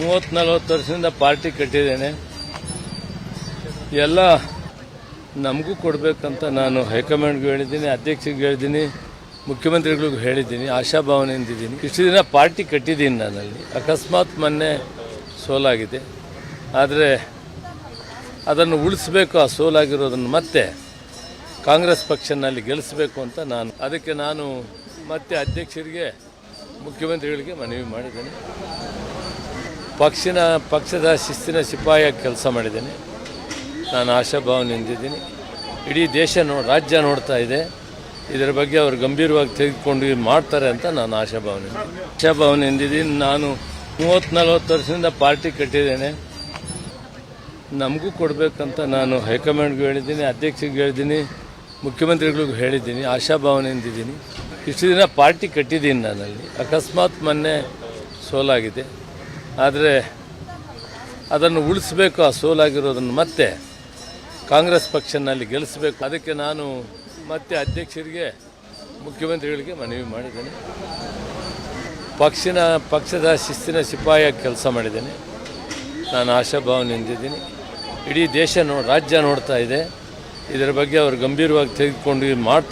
ಮೂವತ್ತು ನಲವತ್ತು ವರ್ಷದಿಂದ ಪಾರ್ಟಿ ಕಟ್ಟಿದ್ದೇನೆ. ಎಲ್ಲ ನಮಗೂ ಕೊಡಬೇಕಂತ ನಾನು ಹೈಕಮಾಂಡ್ಗೂ ಹೇಳಿದ್ದೀನಿ ಅಧ್ಯಕ್ಷರಿಗೆ ಹೇಳಿದ್ದೀನಿ, ಮುಖ್ಯಮಂತ್ರಿಗಳಿಗೂ ಹೇಳಿದ್ದೀನಿ ಆಶಾಭಾವನೆಯಿಂದಿದ್ದೀನಿ ಇಷ್ಟು ದಿನ ಪಾರ್ಟಿ ಕಟ್ಟಿದ್ದೀನಿ ನಾನಲ್ಲಿ. ಅಕಸ್ಮಾತ್ ಮೊನ್ನೆ ಸೋಲಾಗಿದೆ. ಆದರೆ ಅದನ್ನು ಉಳಿಸ್ಬೇಕು, ಆ ಸೋಲಾಗಿರೋದನ್ನು ಮತ್ತೆ ಕಾಂಗ್ರೆಸ್ ಪಕ್ಷನಲ್ಲಿ ಗೆಲ್ಲಿಸಬೇಕು ಅಂತ ನಾನು, ಅದಕ್ಕೆ ನಾನು ಮತ್ತೆ ಅಧ್ಯಕ್ಷರಿಗೆ, ಮುಖ್ಯಮಂತ್ರಿಗಳಿಗೆ ಮನವಿ ಮಾಡಿದ್ದೇನೆ. ಪಕ್ಷಿನ, ಪಕ್ಷದ ಶಿಸ್ತಿನ ಸಿಪಾಯಿಯಾಗಿ ಕೆಲಸ ಮಾಡಿದ್ದೀನಿ. ನಾನು ಆಶಾಭಾವನೆ ಹೊಂದಿದ್ದೀನಿ ಇಡೀ ದೇಶ ನೋ, ರಾಜ್ಯ ನೋಡ್ತಾ ಇದೆ. ಇದರ ಬಗ್ಗೆ ಅವರು ಗಂಭೀರವಾಗಿ ತೆಗೆದುಕೊಂಡು ಮಾಡ್ತಾರೆ ಅಂತ ನಾನು ಆಶಾಭಾವನೆ. ಆಶಾಭಾವನೆ ಹೊಂದಿದ್ದೀನಿ ನಾನು ಮೂವತ್ತು ನಲವತ್ತು ವರ್ಷದಿಂದ ಪಾರ್ಟಿ ಕಟ್ಟಿದ್ದೇನೆ. ನಮಗೂ ಕೊಡಬೇಕಂತ ನಾನು ಹೈಕಮಾಂಡ್ಗೂ ಹೇಳಿದ್ದೀನಿ, ಅಧ್ಯಕ್ಷಗೂ ಹೇಳಿದ್ದೀನಿ, ಮುಖ್ಯಮಂತ್ರಿಗಳಿಗೂ ಹೇಳಿದ್ದೀನಿ ಆಶಾಭಾವನೆ ಹೊಂದಿದ್ದೀನಿ ಇಷ್ಟು ದಿನ ಪಾರ್ಟಿ ಕಟ್ಟಿದ್ದೀನಿ ನಾನಲ್ಲಿ. ಅಕಸ್ಮಾತ್ ಮೊನ್ನೆ ಸೋಲಾಗಿದೆ. ಆದರೆ ಅದನ್ನು ಉಳಿಸ್ಬೇಕು, ಆ ಸೋಲಾಗಿರೋದನ್ನು ಮತ್ತೆ ಕಾಂಗ್ರೆಸ್ ಪಕ್ಷನಲ್ಲಿ ಗೆಲ್ಲಿಸಬೇಕು. ಅದಕ್ಕೆ ನಾನು ಮತ್ತೆ ಅಧ್ಯಕ್ಷರಿಗೆ, ಮುಖ್ಯಮಂತ್ರಿಗಳಿಗೆ ಮನವಿ ಮಾಡಿದ್ದೇನೆ. ಪಕ್ಷಿನ, ಪಕ್ಷದ ಶಿಸ್ತಿನ ಸಿಪಾಯಿಯಾಗಿ ಕೆಲಸ ಮಾಡಿದ್ದೇನೆ. ನಾನು ಆಶಾಭಾವನೆ ಹೊಂದಿದ್ದೀನಿ. ಇಡೀ ದೇಶ ನೋ, ರಾಜ್ಯ ನೋಡ್ತಾ ಇದೆ. ಇದರ ಬಗ್ಗೆ ಅವರು ಗಂಭೀರವಾಗಿ ತೆಗೆದುಕೊಂಡು ಇದ್ ಮಾಡ್ತಾರೆ